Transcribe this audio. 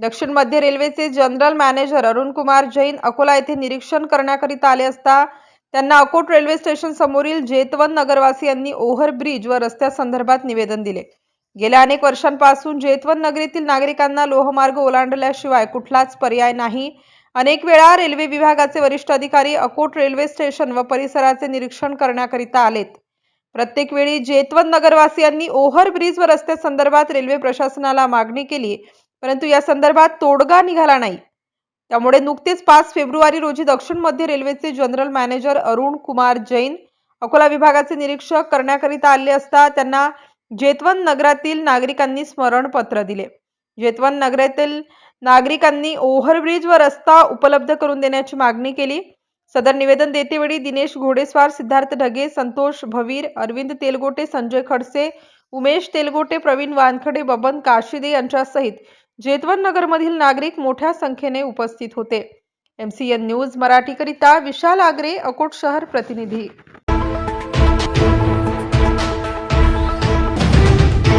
दक्षिण मध्य रेल्वेचे जनरल मॅनेजर अरुण कुमार जैन अकोला येथे निरीक्षण करण्याकरिता आले असता त्यांना अकोट रेल्वे स्टेशन समोरील जेतवन नगरवासियांनी ओव्हर ब्रिज व रस्त्यासंदर्भात निवेदन दिले. गेल्या अनेक वर्षांपासून जेतवन नगरीतील नागरिकांना लोहमार्ग ओलांडल्याशिवाय कुठलाच पर्याय नाही. अनेक वेळा रेल्वे विभागाचे वरिष्ठ अधिकारी अकोट रेल्वे स्टेशन व परिसराचे निरीक्षण करण्याकरिता आलेत. प्रत्येक वेळी जेतवन नगरवासियांनी ओव्हर ब्रिज व रस्त्यासंदर्भात रेल्वे प्रशासनाला मागणी केली परंतु या संदर्भात तोडगा निघाला नाही. त्यामुळे नुकतेच पाच फेब्रुवारी रोजी दक्षिण मध्य रेल्वेचे जनरल मॅनेजर अरुण कुमार जैन अकोला विभागाचे निरीक्षक करण्याकरिता आले असता त्यांना जेतवन नगरातील नागरिकांनी स्मरणपत्र दिले. जेतवन नगरातील नागरिकांनी ओव्हरब्रिज व रस्ता उपलब्ध करून देण्याची मागणी केली. सदर निवेदन देतेवेळी दिनेश घोडेस्वार सिद्धार्थ ढगे संतोष भवीर अरविंद तेलगोटे संजय खडसे उमेश तेलगोटे प्रवीण वानखडे बबन काशिदे यांच्यासहित जेतवन नगरमधील नागरिक मोठ्या संख्येने उपस्थित होते. एमसीएन न्यूज मराठीकरिता विशाल आगरे अकोट शहर प्रतिनिधी.